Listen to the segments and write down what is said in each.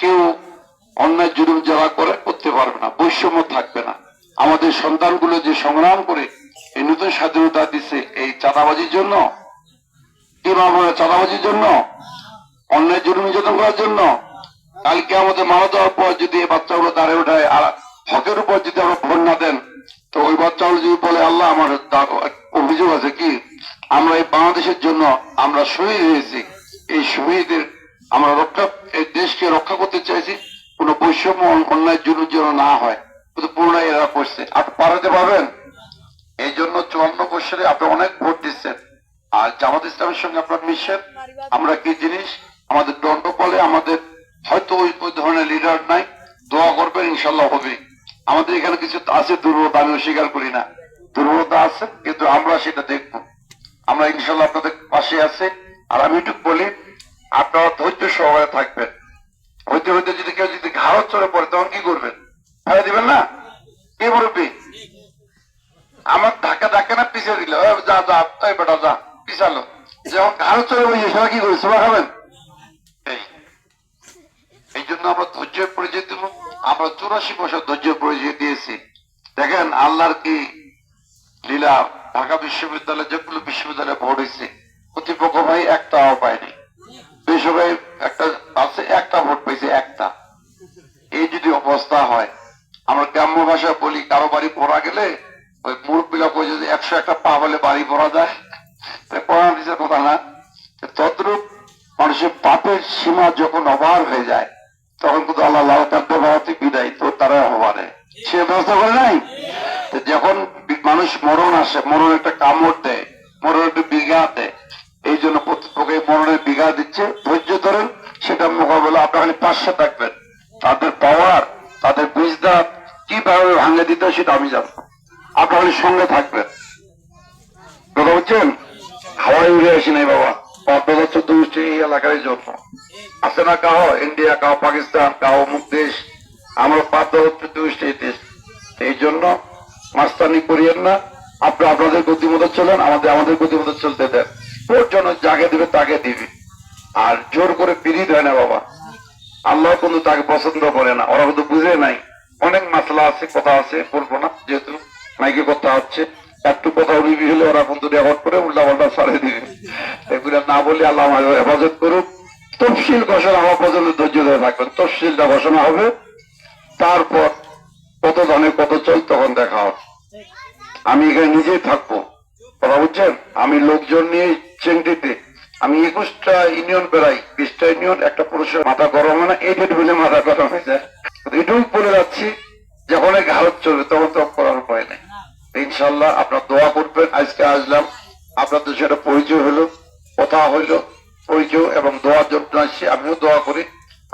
কেউ অন্যায় জুলুম যারা করে, করতে পারবে না, বৈষম্য থাকবে না। আমাদের সন্তানগুলো যে সংগ্রাম করে, এই নতুন স্বাধীনতা দিচ্ছে এই চাঁদাবাজির জন্য চাঁদাবাজির জন্য, অন্যায় জুলুম নির্যাতন করার জন্য, কালকে আমাদের মারা যাওয়ার পর যদি এই বাচ্চাগুলো দাঁড়িয়ে ওঠায়, আর হকের উপর যদি আমরা ভোট না দেন, তো ওই বাচ্চাগুলো যদি বলে, আল্লাহ, আমার অভিযোগ আছে কি? আমরা এই বাংলাদেশের জন্য আমরা শহীদ হয়েছি। এই শহীদের আমরা রক্ষা, এই দেশকে রক্ষা করতে চাইছি। কোনো বৈষম্য অন্যায় জুলুম যেন না হয়। কিন্তু পুরোটাই এরা করছে। আপনি পাঠাতে পারবেন? এই জন্য চুয়ান্ন বছরে আপনি অনেক ভোট দিচ্ছেন। আর জামাত ইসলামের সঙ্গে আপনার মিশেন আমরা কি জিনিস? আমাদের দণ্ড বলে আমাদের হয়তো ওই ধরনের লিডার নাই। দোয়া করবেন ইনশাল্লাহ হবে। আমাদের এখানে কিছু আছে দুর্বলতা আমি অস্বীকার করি না। দুর্বলতা আছে, কিন্তু আমরা সেটা দেখব। আমরা ইনশাল্লাহ আপনাদের পাশে আছে। আর আমি একটু বলি আপনারা ধৈর্য সহকারে থাকবেন। হইতে হইতে যদি কেউ যদি ঘাড় চড়ে পড়ে, তখন কি করবেন? ফেলে দিবেন না? কে মুরব্বী? আমার ধাক্কা ধাক্কা না পিছিয়ে দিল। যা যা, এই বেটা, যা, পিছালো। যখন ঘাড় চড়ে বসে সেটা কি করি? সোমা খাবেন? এই জন্য আমরা ধৈর্যের পরিচয় দিব। আমরা চুরাশি বছর ধৈর্যের পরিচয় দিয়েছি। দেখেন, আল্লাহর কি লীলা ঢাকা বিশ্ববিদ্যালয়ে যেগুলো বিশ্ববিদ্যালয়ে ভোট হয়েছে প্রতিপক্ষ ভাই একটাও পায়নি। বেসরকারি একটা আছে, একটা ভোট পেয়েছে, একটা। এই যদি অবস্থা হয়, আমরা গ্রাম্য ভাষায় বলি, কারও বাড়ি পড়া গেলে ওই মুরব্বীরা কই যদি একশো একটা পা বলে বাড়ি পড়া যায়। পড়া নিজের কথা না। তদ্রুপ মানুষের পাপের সীমা যখন অভার হয়ে যায়, তখন কিন্তু আল্লাহ লাল কাদ্য ভারতী বিদায় তো তারা হবারে। সে ব্যবস্থা করে নাই? যখন মানুষ মরণ আসে মরণ একটা কামড় দেয় মরণ একটা বিঘা দেয় এই জন্য প্রতিপক্ষে মরণের বিঘা দিচ্ছে, ধৈর্য ধরেন সেটা মোকাবেলা আপনি খালি পাশে থাকবেন। তাদের পাওয়ার তাদের বিজদার কীভাবে ভাঙে দিতে সেটা আমি জানব। আপনি খালি সঙ্গে থাকবেন। কথা বলছেন? হাওয়ায় উড়ে আসি নাই বাবা। এই এলাকারই আছে না কাহ ইন্ডিয়া, কাহ পাকিস্তান, কাহ মুখ দেশ? আমরা গোষ্ঠী এই দেশ। এই জন্য মাস্তানি করিয়েন না। আপনি আপনাদের গতিমতো চলেন, আমাদের আমাদের গতিমতো চলতে দেন। ওর জন্য যাকে দিবে তাকে দিবে। আর জোর করে পিরিত হয় না বাবা। আল্লাহ কিন্তু তাকে পছন্দ করে না। ওরা কিন্তু বুঝে নাই। অনেক মাসলা আছে, কথা আছে, বলব না, যেহেতু মাইকে কথা হচ্ছে। একটু কথা উড়িবি হলে ওরা কিন্তু রেকর্ড করে উল্টা পাল্টা সারে দিবে। এগুলো না বলে আল্লাহ আমাদের হেফাজত করুক। তফসিল ঘোষণা হওয়া পর্যন্ত ধৈর্য ধরে থাকবেন। তফসিলটা ঘোষণা হবে। তারপর কত ধানে কত চল তখন দেখা হবে। আমি এখানে নিজেই থাকব। কথা বুঝছেন? আমি লোকজন নিয়ে চেংটিতে আমি একুশটা ইউনিয়ন বেড়াই, বিশটা ইউনিয়ন, একটা পুরুষের মাথা গরম না, এই ডেট বলে মাথা গরম হয়ে যায়। এটুকু বলে যাচ্ছি, যখন এই ঘাড়ত চলবে, তখন তো করার উপায় নেই। ইনশাল্লাহ আপনার দোয়া করবেন, আজকে আসলাম। আপনাদের সেটা পরিচয় হলো, কথা হইল পরিচয় এবং দোয়ার জন্য আসছি, আমিও দোয়া করি।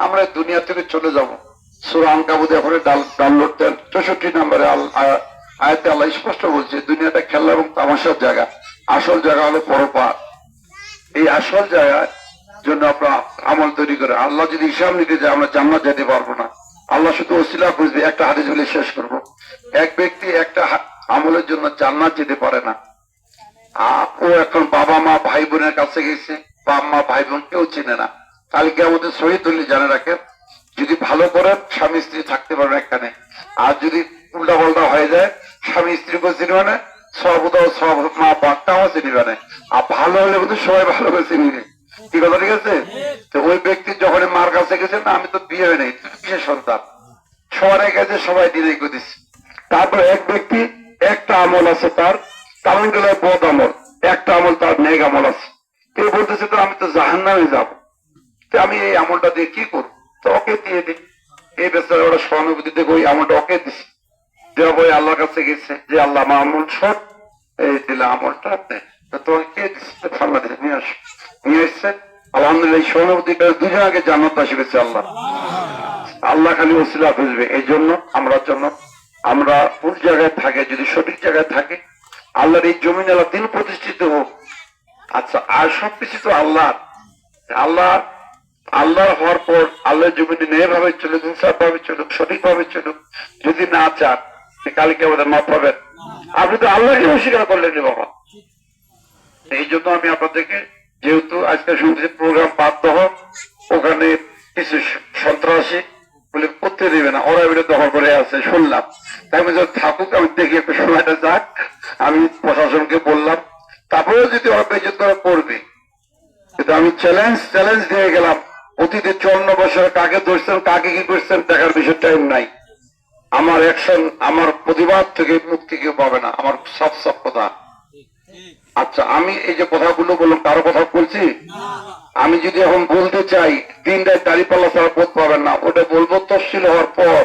আমরা দুনিয়া থেকে চলে যাব। সুরান কাবুদে এখন ডাউনলোড দেন। চৌষট্টি নম্বরে আয়াতে আল্লাহ স্পষ্ট বলছে, দুনিয়াটা খেলা এবং তামাশার জায়গা। আসল জায়গা হলো পরপার এই আসল জায়গায় জন্য আপনার আমল তৈরি করে। আল্লাহ যদি হিসাব নিতে যায় আমরা জান্নাত যেতে পারব না। আল্লাহ শুধু ওসিলা বুঝবে, একটা হাদিস বলে শেষ করব। এক ব্যক্তি একটা আমলের জন্য জান্নাত যেতে পারে না। ও এখন বাবা মা, ভাই বোনের কাছে গেছে বাবা মা, ভাই বোন কেউ চেনে না। কালকে আমাদের শহীদ হলে জানে রাখেন যদি ভালো করেন, স্বামী স্ত্রী থাকতে পারেন এখানে আর যদি উল্টা পাল্টা হয়ে যায়, স্বামী স্ত্রীকে চিনবে না সব সব মা বাচ্চাও চিনবে না আর ভালো হলে কিন্তু সবাই ভালো করে চিনবে কি কথা, ঠিক আছে? ওই ব্যক্তি যখন মার কাছে গেছে আমি তো বিয়ে হয় নাই কিসের সন্তান। সবার কাছে সবাই দিদি দিচ্ছে তারপরে এক ব্যক্তি, একটা আমল আছে তার তামিলনাড়ায় বদ আমল। একটা আমল তার নেগ আমল আছে। কেউ বলতেছে তো আমি তো জাহান নামে যাব আমি এই আমলটা দিয়ে কি করব? তো ওকে দিয়ে দিই। এই বেচারা ওরা সহানুভূতি থেকে ওই আমলটা ওকে দিছি। দেওয়া আল্লাহর কাছে গেছে যে আল্লাহ আমল সব এই দিলে আমলটা তোমাকে কে নিয়ে আসো। নিয়ে এসছে। আলহামদুলিল্লাহ, এই দুজন আগে জান্নাত আসি আল্লাহ। আল্লাহ খালি ওসিলা খুঁজবে। এই জন্য আমরা জন্য, আমরা ভুল জায়গায় থাকে, যদি সঠিক জায়গায় থাকে, আল্লাহর এই জমিন আল্লাহ দিন প্রতিষ্ঠিত হোক। আচ্ছা আর সবকিছু তো আল্লাহ আল্লাহ আল্লাহ হওয়ার পর আল্লাহর জমিনে ন্যায় ভাবে চলুক ইনসাফ ভাবে চলুক সঠিক ভাবে চলুক, যদি না চান কালকে আমাদের মাপ পাবেন আপনি তো আল্লাহকে অস্বীকার করলেন বাবা। এই জন্য আমি আপনাদেরকে যেহেতু আজকে শুনতেছি প্রোগ্রাম বাধ্য হোক ওখানে কিছু সন্ত্রাস বলে করতে দেবে না। ওরা এবারে দখল করে আছে, শুনলাম। তাই বলছে থাকুক, আমি দেখি একটু সময়টা যাক। আমি প্রশাসনকে বললাম। তারপরেও যদি ওরা বেজত করে, করবে। কিন্তু আমি চ্যালেঞ্জ চ্যালেঞ্জ দিয়ে গেলাম। অতীতে চন্ন বছর কাকে ধরছেন, কাকে কি করছেন, দেখার বিষয় টাইম নাই। আমার অ্যাকশন আমার প্রতিবাদ থেকে মুক্তি কেউ পাবে না। আমার সব সব কথা। আচ্ছা আমি এই যে কথাগুলো বললাম, কারও কথা বলছি? আমি যদি এখন বলতে চাই তিনটায় দাড়ি পাল্লা ছাড়া বোধ পাবেন না। ওটা বলব, তফসিল হওয়ার পর।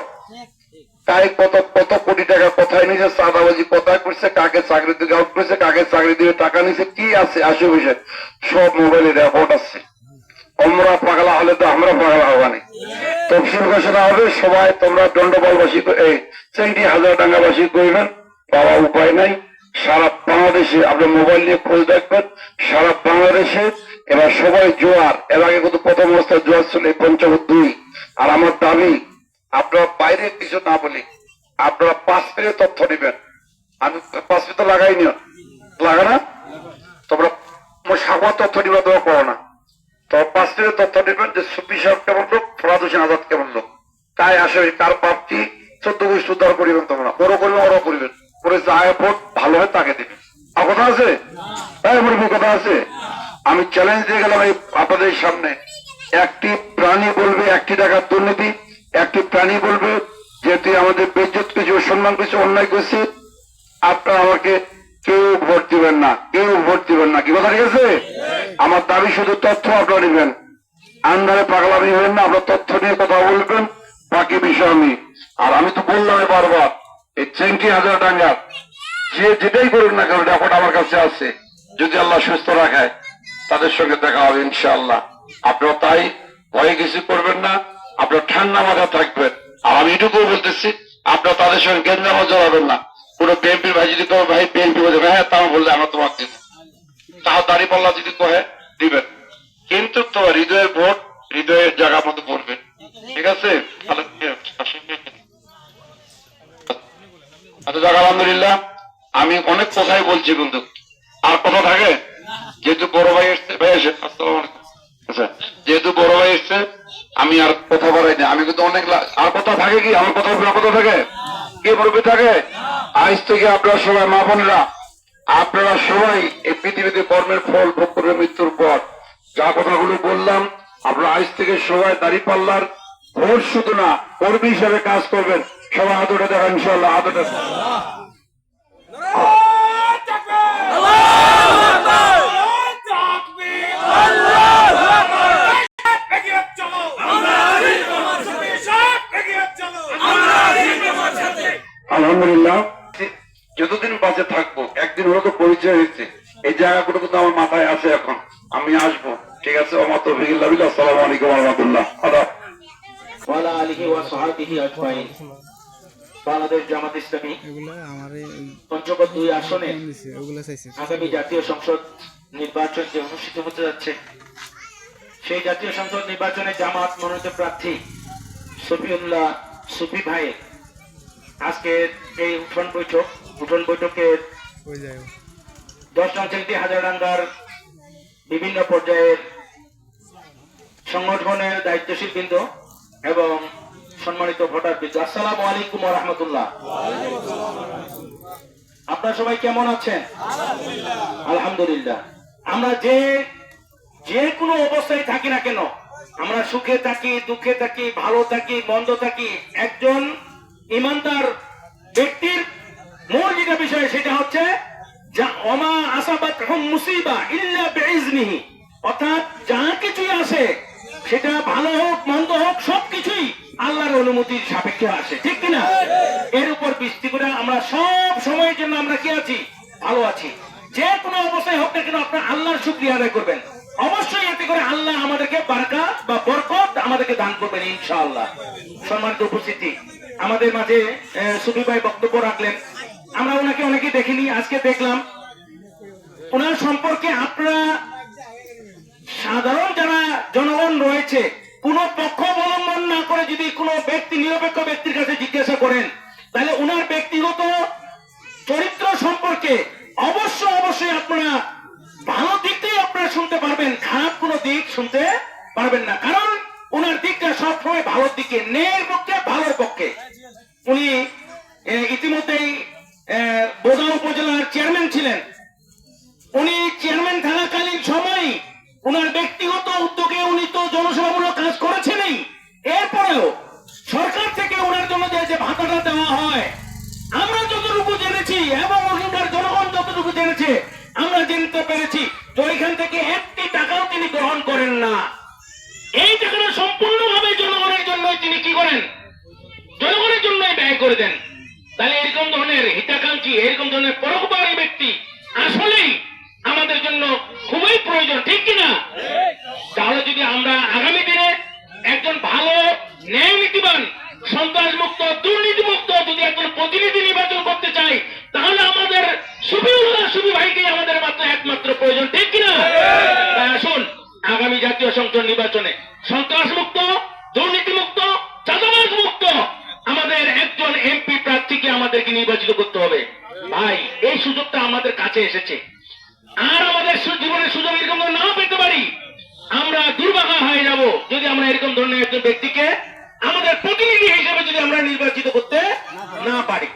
তাই কত কত কোটি টাকা কোথায় নিয়েছে চাঁদাবাজি কোথায় করছে, কাকে চাকরি থেকে আউট করেছে, কাকে চাকরি দিয়ে টাকা নিছে, কি আছে বিষয় সব মোবাইলে রেকর্ড আছে আমরা পাগলা হলে তো আমরা পাগলা হবানি তফসিল ঘোষণা হবে, সবাই তোমরা দণ্ডবলবাসী চেঙ্গি হাজার ডাঙ্গাবাসী করবেন পাওয়া উপায় নাই। সারা বাংলাদেশে আপনার মোবাইল নিয়ে খোঁজ দেখবেন, সারা বাংলাদেশে এবার সবাই জোয়ার। এর আগে কিন্তু প্রথম অবস্থায় জোয়ার ছিল এই পঞ্চগড় দুই আর আমার দাবি, আপনারা বাইরে কিছু না বলি, আপনারা পাঁচ মিনিট তথ্য নেবেন। আমি পাঁচ মিনিট লাগাইনি লাগা না? তোমরা সাগর তথ্য নিবা দেওয়া করো না। তো পাঁচ মিনিট তথ্য নেবেন যে সাহেব কেমন লোক ফরাদ হোসেন আজাদ কেমন লোক? তাই তার প্রাপ্তি চোদ্দ গোষ্ঠী উদ্ধার করিবেন তোমরা। বড় করবেন ওরা করিবেন। পরে যা ভোট ভালো হয় তাকে দেবে আর কথা আছে? হ্যাঁ কথা আছে। আমি চ্যালেঞ্জ দিয়ে গেলাম এই আপনাদের সামনে। একটি প্রাণী বলবে একটি টাকার দুর্নীতি একটি প্রাণী বলবে যেহেতু আমাদের বেজ্জত কিছু সম্মান কিছু অন্যায় করছি আপনারা আমাকে কেউ ভোট দিবেন না কেউ ভোট দিবেন না। কি কথা ঠিক আছে? আমার দাবি শুধু তথ্য আপনারা নেবেন। আন্দারে পাগলামি হবেন না, আপনার তথ্য নিয়ে কথা বলবেন, বাকি বিষয় আমি। আর আমি তো বললাম বারবার, এই চেঙ্কি হাজার টাঙ্গা যে যেটাই করুন না কেন রেকর্ড আমার কাছে আছে। যদি আল্লাহ সুস্থ রাখায়, তাদের সঙ্গে দেখা হবে ইনশাআল্লাহ। আপনারা তাই ভয়ে কিছু করবেন না, আপনার ঠান্ডা মাথা থাকবেন। আর আমি এটুকু বলতেছি, আপনারা তাদের সঙ্গে গেঞ্জামা জড়াবেন না। পুরো বিএনপির ভাই যদি কেউ ভাই, বিএনপি বলছে হ্যাঁ তাও বললে আমরা তোমাকে দিব। তাও দাড়ি পাল্লা যদি কহে দিবেন। কিন্তু তো হৃদয়ের ভোট, হৃদয়ের জায়গা মতো পড়বেন ঠিক আছে? আচ্ছা আমি অনেক কথাই বলছি কিন্তু আর কথা থাকে? যেহেতু বড় ভাই এসছে, ভাই এসে আচ্ছা যেহেতু বড় ভাই এসছে, আমি আর কথা বলাই না আমি কিন্তু অনেক আর কথা থাকে কি? আমার কথা কথা থাকে? কি বলবে থাকে? আজ থেকে আপনারা সবাই মা বোনরা, আপনারা সবাই এই পৃথিবীতে কর্মের ফল ভোগ করবে মৃত্যুর পর। যা কথাগুলো বললাম, আপনারা আজ থেকে সবাই দাড়ি পাল্লার ভোট শুধু না, কর্মী হিসাবে কাজ করবেন। সবাই হাতটা দেখা ইনশাল্লাহ হাতটা আলহামদুলিল্লাহ। যতদিন বাঁচে থাকব, একদিন হলো তো পরিচয় হয়েছে। এই জায়গাগুলো কিন্তু আমার মাথায় আছে আছে আমার আসসালামু আলাইকুম রহমতুল্লাহ। আদাব ওয়ালা আলিহি ওয়া সাহাবিহি আজমাইন। বাংলাদেশ জামাত ইসলামী পঞ্চগড় দুই আসনে দিছে ওগুলো চাইছে। আগামী জাতীয় সংসদ নির্বাচন যে অনুষ্ঠিত হতে যাচ্ছে সেই জাতীয় সংসদ নির্বাচনে জামাত মনোনীত প্রার্থী সফিউল্লাহ সুফি ভাই আজকে এই উঠন বৈঠক উঠন বৈঠকের দশ নং চেন্টি হাজারডাঙ্গার বিভিন্ন পর্যায়ের সংগঠনের দায়িত্বশীল বৃন্দ এবং সম্মানিত ভোটার বৃন্দ আসসালামু আলাইকুম রহমতুল্লাহ। আপনারা সবাই কেমন আছেন? আলহামদুলিল্লাহ। আমরা যে যে কোনো অবস্থায় থাকি না কেন আমরা সুখে থাকি দুঃখে থাকি ভালো থাকি মন্দ থাকি একজন ইমানদার ব্যক্তির মূল যেটা বিষয় সেটা হচ্ছে যা অমা আসাবাত মুসিবা ইল্লা বিইজনিহি অর্থাৎ যা আসে সেটা ভালো হোক, মন্দ হোক, সবকিছুই আল্লাহর অনুমতির সাপেক্ষে আসে ঠিক কিনা? এর উপর ভিত্তি করে আমরা সব সময়ের জন্য আমরা কি আছি? ভালো আছি। যে কোনো অবস্থায় হোক না কেন আপনার আল্লাহর শুক্রিয়া আদায় করবেন। অবশ্যই এতে করে আল্লাহ আমাদেরকে বারকা বা বরকত আমাদেরকে দান করবেন, ইনশাআল্লাহ। সম্মানিত উপস্থিতি, আমাদের মাঝে সুফি ভাই বক্তব্য রাখলেন। আমরা ওনাকে অনেকে দেখিনি, আজকে দেখলাম। ওনার সম্পর্কে আপনারা ব্যয় করে দেন। তাহলে এরকম ধরনের হিতাকাঙ্ক্ষী, এরকম ধরনের পরোপকারী ব্যক্তি আসলেই আমাদের জন্য খুবই প্রয়োজন, ঠিক কিনা তাহলে যদি আমরা আগামী দিনে একজন ভালো ন্যায় নীতিবান সন্ত্রাস মুক্ত দুর্নীতি মুক্ত যদি একজন প্রতিনিধি নির্বাচন করতে চাই, তাহলে আমাদের সুবিউল্লাহ সুবি ভাইকে আমাদের মাত্র একমাত্র প্রয়োজন, ঠিক কিনা আসুন, আগামী জাতীয় সংসদ নির্বাচনে সন্ত্রাস মুক্ত দুর্নীতি মুক্ত চাঁদাবাজ মুক্ত আমাদের একজন এমপি প্রার্থীকে আমাদেরকে করতে হবে। ভাই, এই সুযোগটা আমাদের কাছে এসেছে। আর আমাদের জীবনের সুযোগ এরকম নাও পেতে পারি। আমরা দুর্ভাগা হয়ে যাব যদি আমরা এরকম ধরনের একজন ব্যক্তিকে আমাদের প্রতিনিধি হিসেবে যদি আমরা নির্বাচিত করতে না পারি।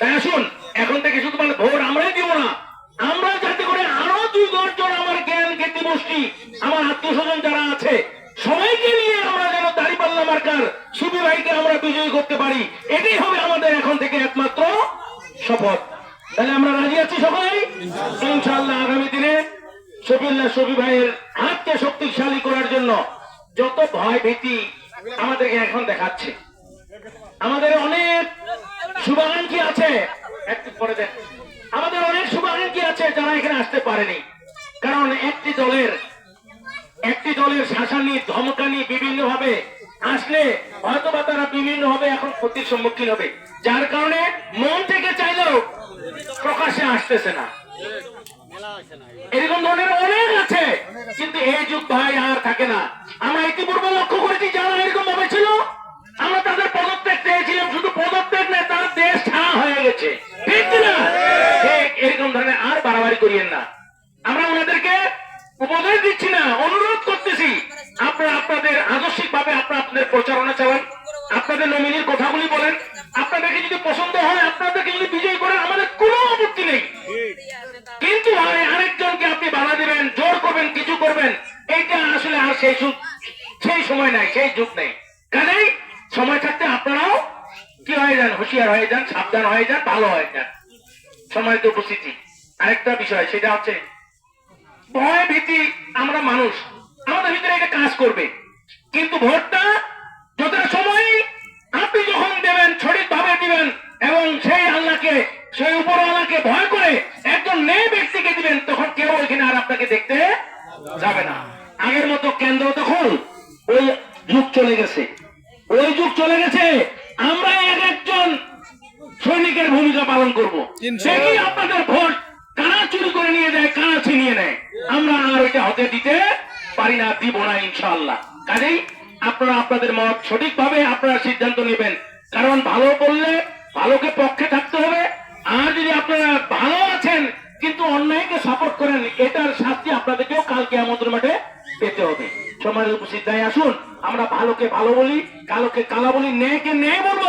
তাই আসুন, এখন থেকে শুধু মানে ভোট আমরাই দিব না। আমরা যাতে করে আরও দুই দশজন আমার জ্ঞান খ্যাতি গোষ্ঠী আমার আত্মীয় যারা আছে, সবাইকে নিয়ে আমরা যেন দাঁড়িপাল্লা মার্কার সুবি ভাইকে আমরা বিজয়ী করতে পারি। এটাই হবে আমাদের এখন থেকে একমাত্র শপথ। তাহলে আমরা রাজি আছি সবাই ইনশাআল্লাহ আগামী দিনে শফিল্লাহ শফি ভাইয়ের হাতকে শক্তিশালী করার জন্য যত ভয় ভীতি আমাদেরকে এখন দেখাচ্ছে। আমাদের অনেক শুভাকাঙ্ক্ষী আছে। একটু পরে দেন আমাদের অনেক শুভাকাঙ্ক্ষী আছে যারা এখানে আসতে পারেনি। কারণ একটি দলের একটি দলের শাসানি, ধমকানি বিভিন্ন ভাবে আসলে হয়তো বা তারা বিভিন্ন ভাবে এখন ক্ষতির সম্মুখীন হবে যার কারণে মন থেকে চাইলেও প্রকাশে আসতেছে না। এরকম ধরনের অনেক আছে। কিন্তু এই যুগ ভাই আর থাকে না। আমরা ইতিপূর্বে লক্ষ্য করেছি, যারা এরকম ভাবে ছিল, আমরা তাদের পদত্যাগ চেয়েছিলাম, শুধু পদত্যাগ নয়, তার দেশ ছাড়া হয়ে গেছে। না এরকম ধরনের আর বাড়াবাড়ি করিয়েন না। আমরা ওনাদেরকে উপদেশ দিচ্ছি না, অনুরোধ করতেছি, আপনারা আপনাদের আদর্শিক ভাবে আপনারা আপনাদের প্রচারণা চালান, আপনাদের নমিনির কথাগুলি বলেন। আপনাদেরকে যদি পছন্দ হয়, আপনাদেরকে যদি বিজয়ী করেন আমাদের কোনো আপত্তি নেই কিন্তু ভাই আরেকজনকে আপনি বাধা দিবেন জোর করবেন কিছু করবেন এইটা আসলে আর সেই যুগ সেই সময় নাই, সেই যুগ নেই। কাজেই সময় থাকতে আপনারাও কি হয়ে যান, হুঁশিয়ার হয়ে যান, সাবধান হয়ে যান, ভালো হয়ে যান। সময় তো উপস্থিতি। আরেকটা বিষয়, সেটা হচ্ছে ভয় ভীতি আমরা মানুষ, আমাদের ভিতরে এটা কাজ করবে। কিন্তু ভোটটা যতটা সময় আপনি যখন দেবেন সঠিক ভাবে দিবেন, এবং সেই আল্লাহকে, সেই উপর আল্লাহকে ভয় করে একজন ন্যায় ব্যক্তিকে দিবেন, তখন কেউ এখানে আর আপনাকে দেখতে যাবে না। আগের মতো কেন্দ্র তখন ওই যুগ চলে গেছে। ওই যুগ চলে গেছে আমরা এক একজন সৈনিকের ভূমিকা পালন করব। দেখি আপনাদের ভোট কারা চুরি করে নিয়ে যায় কারা ছিনিয়ে নেয়। আমরা আর ওইটা হতে দিতে পারি না দিব না ইনশাআল্লাহ। কাজেই আপনারা আপনাদের মত সঠিকভাবে আপনারা সিদ্ধান্ত নেবেন। কারণ ভালো বললে ভালোকে পক্ষে থাকতে হবে। আর যদি আপনারা ভালো আছেন কিন্তু অন্যায়কে সাপোর্ট করেন এটার শাস্তি আপনাদেরকেও কালকে আমাদের মাঠে পেতে হবে। সমাজের উপস্থিত তাই আসুন। আমরা ভালোকে ভালো বলি, কালোকে কালা বলি, ন্যায়কে ন্যায় বলব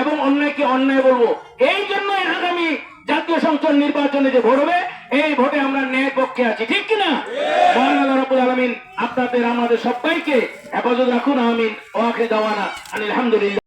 এবং অন্যায়কে অন্যায় বলব। এই জন্য আগামী জাতীয় সংসদ নির্বাচনে যে ভোট হবে, এই ভোটে আমরা ন্যায় পক্ষে আছি। ঠিক কিনা? মহান আলমিন আপনাদের, আমাদের সবাইকে হেফাজত রাখুন, আমিন। ওয়াকে দেওয়ানা আলহামদুলিল্লাহ